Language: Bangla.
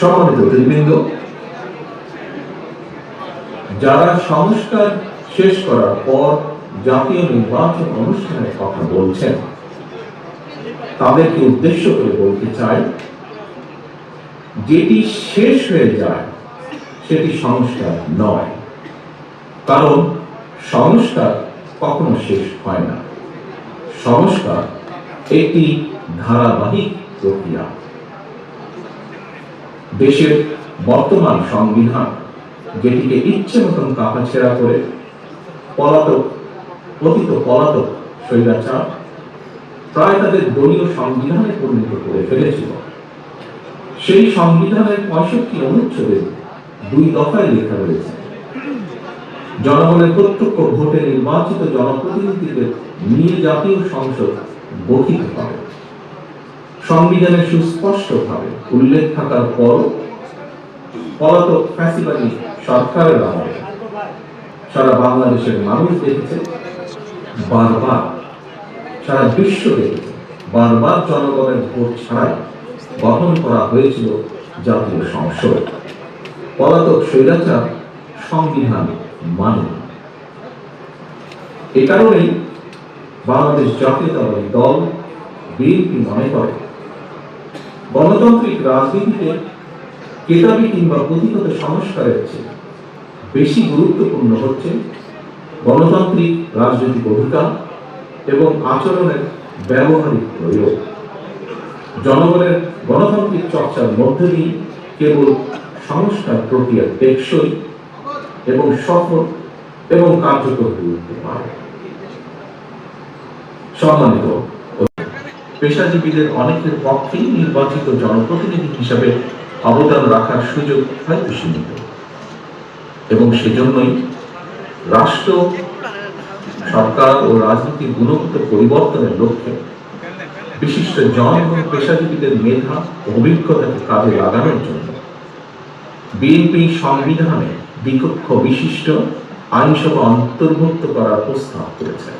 সম্মানিত অতিথিবৃন্দ যারা সংস্কার শেষ করার পর জাতীয় নির্বাচন অনুষ্ঠানের কথা বলছেন, তাদেরকে উদ্দেশ্য করে বলতে চাই, যেটি শেষ হয়ে যায় সেটি সংস্কার নয়। কারণ সংস্কার কখনো শেষ হয় না। সংস্কার একটি ধারাবাহিক প্রক্রিয়া। দেশের বর্তমান সংবিধান যেটিকে ইচ্ছে মতন কাপাছেড়া করে পলাতক পতিত পলাতক স্বৈরাচার প্রায় তাদের দলীয় সংবিধানে পরিণত করে ফেলেছিল। সেই সংবিধানের পঁয়ষট্টি অনুচ্ছেদে দুই দফায় লেখা রয়েছে, জনগণের প্রত্যক্ষ ভোটে নির্বাচিত জনপ্রতিনিধিদের নিয়ে জাতীয় সংসদ গঠিত হবে। সংবিধানে সুস্পষ্টভাবে উল্লেখ থাকার পর পলাতক ফ্যাসিবাদী সরকারের আমলে সারা বাংলাদেশের মানুষ দেখেছে, বারবার সারা বিশ্ব দেখেছে, বারবার জনগণের ভোট ছাড়াই গঠন করা হয়েছিল জাতীয় সংসদ। পলাতক স্বৈরাচার সংবিধান মানে এ কারণেই বাংলাদেশ জাতীয়তাবাদী দল বিএনপি মনে করে গণতান্ত্রিক রাজনীতিতে কেতাবি কিংবা পুঁথিগত সংস্কারের চেয়ে বেশি গুরুত্বপূর্ণ হচ্ছে গণতান্ত্রিক রাজনৈতিক অধিকার এবং আচরণের ব্যবহারিক প্রয়োগ। জনগণের গণতান্ত্রিক চর্চার মধ্য দিয়ে কেবল সংস্কার প্রক্রিয়া টেকসই এবং সফল এবং কার্যকর হয়ে উঠতে পারে। সম্মানিত পেশাজীবীদের অনেকের পক্ষেই নির্বাচিত জনপ্রতিনিধি হিসাবে অবদান রাখার সুযোগ হয়তো সীমিত এবং সেজন্যই রাষ্ট্র, সরকার ও রাজনীতির গুণগত পরিবর্তনের লক্ষ্যে বিশিষ্ট জন এবং পেশাজীবীদের মেধা অভিজ্ঞতাকে কাজে লাগানোর জন্য বিএনপি সংবিধানে বিকক্ষ বিশিষ্ট আইনসভা অন্তর্ভুক্ত করার প্রস্তাব করেছে।